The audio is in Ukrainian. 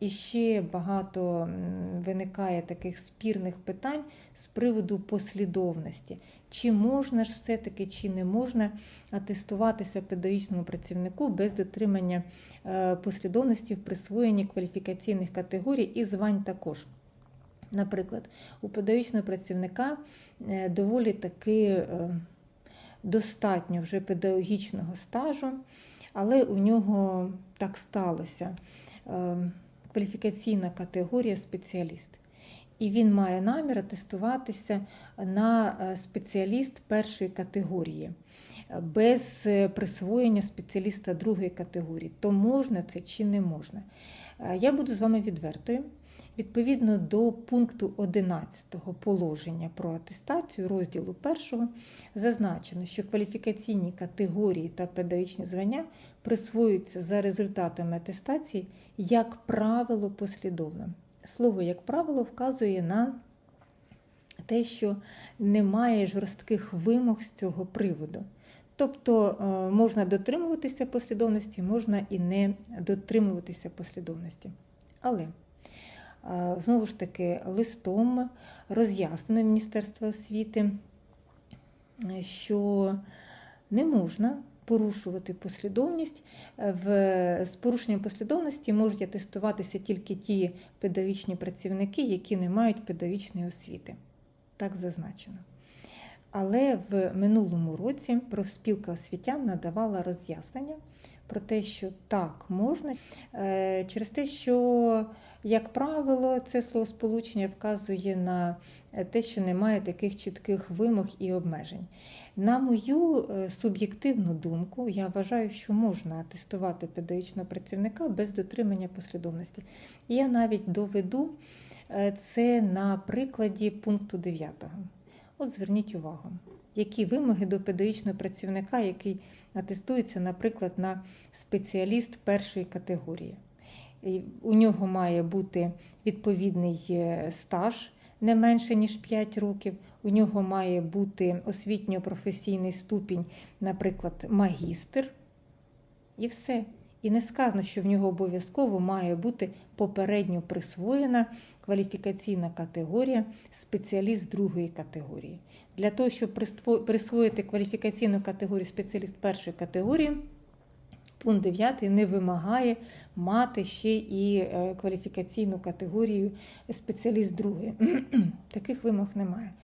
І ще багато виникає таких спірних питань з приводу послідовності. Чи можна ж все-таки, чи не можна атестуватися педагогічному працівнику без дотримання е, послідовності в присвоєнні кваліфікаційних категорій і звань також. Наприклад, у педагогічного працівника е, доволі таки е, достатньо вже педагогічного стажу, але у нього так сталося. Кваліфікаційна категорія спеціаліст. І він має намір тестуватися на е, спеціаліст першої категорії е, без е, присвоєння спеціаліста другої категорії. То можна це чи не можна? Я буду з вами відвертою. Відповідно до пункту 11 положення про атестацію розділу 1 зазначено, що кваліфікаційні категорії та педагогічні звання присвоюються за результатами атестації, як правило, послідовно. Слово, як правило, вказує на те, що немає жорстких вимог з цього приводу. Тобто е, можна дотримуватися послідовності, можна і не дотримуватися послідовності. Але знову ж таки листом роз'яснено Міністерство освіти, е, що не можна порушувати послідовність. Е, В, з порушенням послідовності можуть атестуватися тільки ті педагогічні працівники, які не мають педагогічної освіти. Так зазначено. Але в минулому році профспілка освітян надавала роз'яснення про те, що так можна, е, через те, що, як правило, це словосполучення вказує на е, те, що немає таких чітких вимог і обмежень. На мою е, суб'єктивну думку, я вважаю, що можна атестувати педагогічного працівника без дотримання послідовності. Я навіть доведу це на прикладі пункту 9. От зверніть увагу, які вимоги до педагогічного працівника, який атестується, наприклад, на спеціаліст першої категорії. У нього має бути відповідний е, стаж не менше ніж 5 років. У нього має бути освітньо-професійний ступінь, наприклад, магістр, і все. І не сказано, що в нього обов'язково має бути попередньо присвоєна кваліфікаційна категорія спеціаліст другої категорії. Для того, щоб присвоїти кваліфікаційну категорію спеціаліст першої категорії, пункт 9 не вимагає мати ще і е, кваліфікаційну категорію спеціаліст другої. Таких вимог немає.